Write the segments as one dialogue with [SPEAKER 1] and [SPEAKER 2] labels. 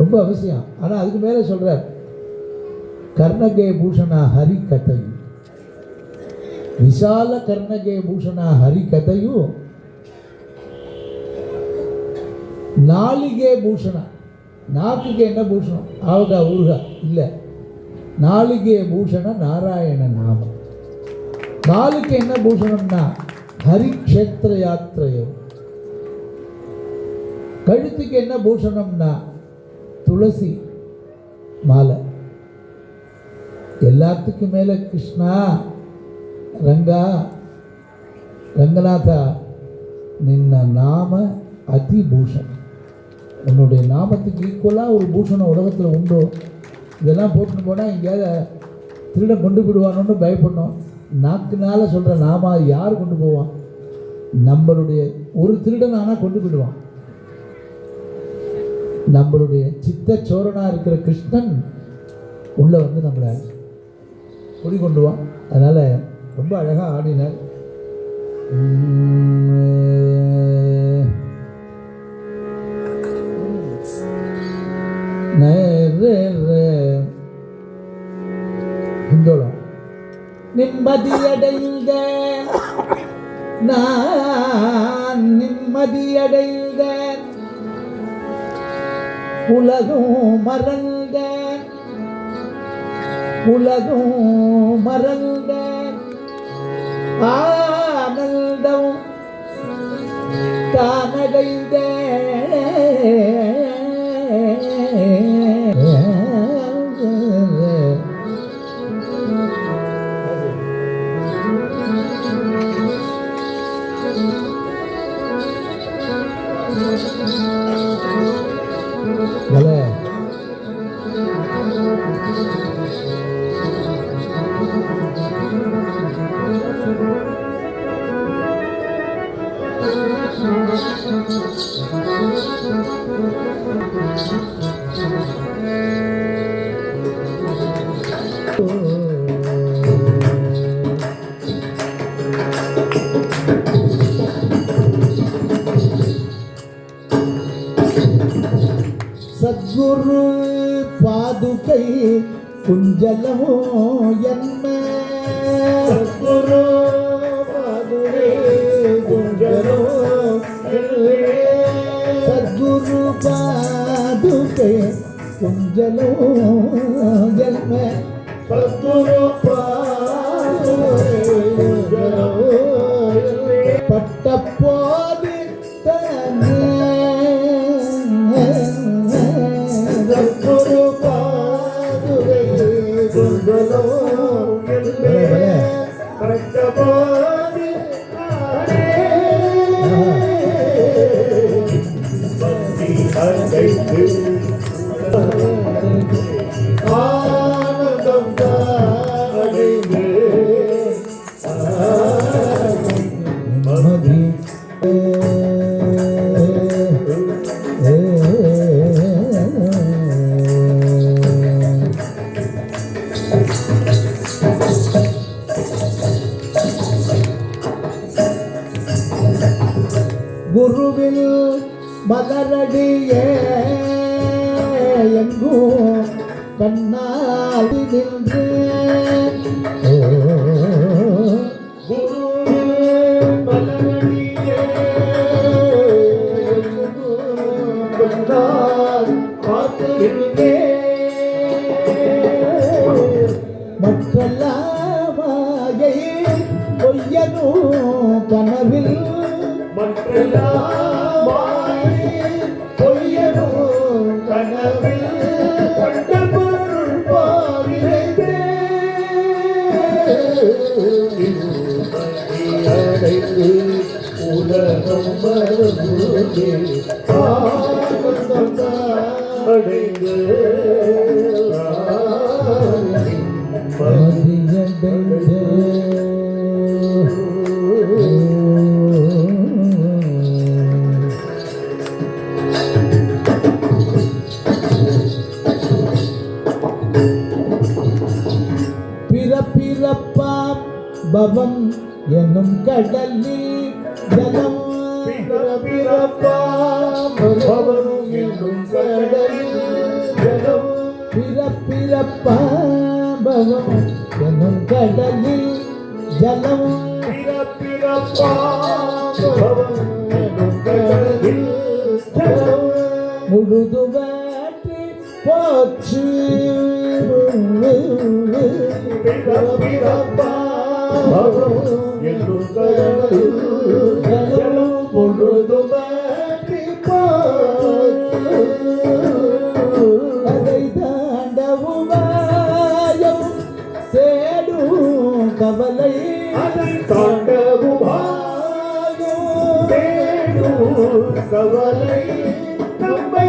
[SPEAKER 1] ரொம்ப அவசியம். ஆனால் அதுக்கு மேலே சொல்கிறார் கர்ணகே பூஷணா ஹரி கதையும் விசால கர்ணகே பூஷணா ஹரி கதையும் நாளிகே பூஷணா. நாக்குக்கு என்ன பூஷணம்? ஆவகா ஊருகா. இல்லை. நாளிகே பூஷண நாராயண நாமம். காலுக்கு என்ன பூஷணம்னா ஹரிக்ஷேத்திர யாத்திரையும் கழுத்துக்கு என்ன பூஷணம்னா துளசி மாலை. எல்லாத்துக்கும் மேலே கிருஷ்ணா ரங்கா ரங்கநாதா நின்ன நாம அதிபூஷன். உன்னுடைய நாமத்துக்கு ஈக்குவலாக ஒரு பூஷணம் உலகத்தில் உண்டோ. இதெல்லாம் போட்டுன்னு போனால் எங்கேயாவது திருடன் கொண்டு போடுவானோன்னு பயப்படணும். நாக்குனால சொல்கிற நாம யார் கொண்டு போவான்? நம்மளுடைய ஒரு திருடன் ஆனால் கொண்டு போயிடுவான். நம்மளுடைய சித்த சோரனாக இருக்கிற கிருஷ்ணன் உள்ளே வந்து நம்மளை குடி கொண்டு வா. அதனால் ரொம்ப அழகாக ஆடினார். உம், நிம்மதியடைந்த நான் நிம்மதியடைந்த உலகம் மறந்த உலகம் மறந்த ஆனந்தம் தானடைந்த சத்குரு பாதுகை குஞ்சலமோ என்ன? சத்குரு பாதுகை குஞ்சலோ சத்குரு பாதுகை குஞ்சலோ ஜன்ம சத்குரு பாதுகை குஞ்சலோ பட்ட மலரடியே எங்கும் கண்ணால் நின்று. குருவில் பொய்யனும் கனவில் உலகம் மறந்து ஆனந்தம் அடைந்து பிறப்பிறப்பாம் பவம் என்னும் கடலில் ஜலம் பிறப்பிறப்பாம் பவம் என்னும் கடலில் பிறப்பிறப்பாபவம் எனும் கடலில் ஜலம். முழுதுவாட்டி போச்சு ஜலம் அதை தாண்டவுமாயம் கவலை
[SPEAKER 2] கவலை நம்மை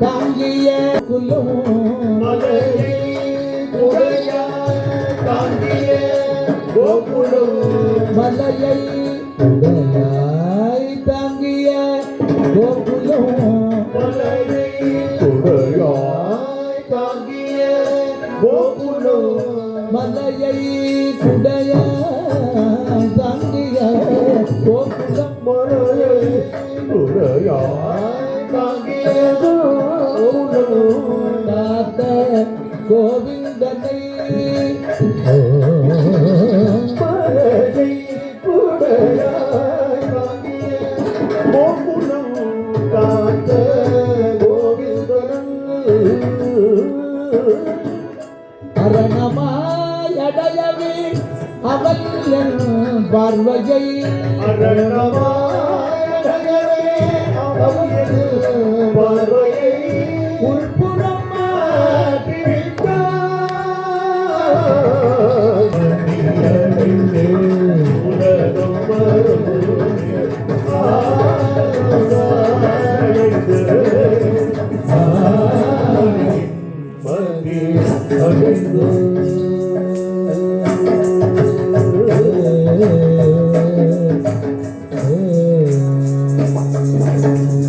[SPEAKER 1] தாங்கிய குலும்
[SPEAKER 2] மலையை குடையாய் தாங்கிய கோகுலம்
[SPEAKER 1] மலையை குடையாய் தாங்கிய கோகுலம்
[SPEAKER 2] மலையை குடையாய் தாங்கிய கோகுலம்
[SPEAKER 1] மலையை குடையாய்
[SPEAKER 2] அன்பஜை
[SPEAKER 1] அரணமாய நகரே அவையது
[SPEAKER 2] Gracias.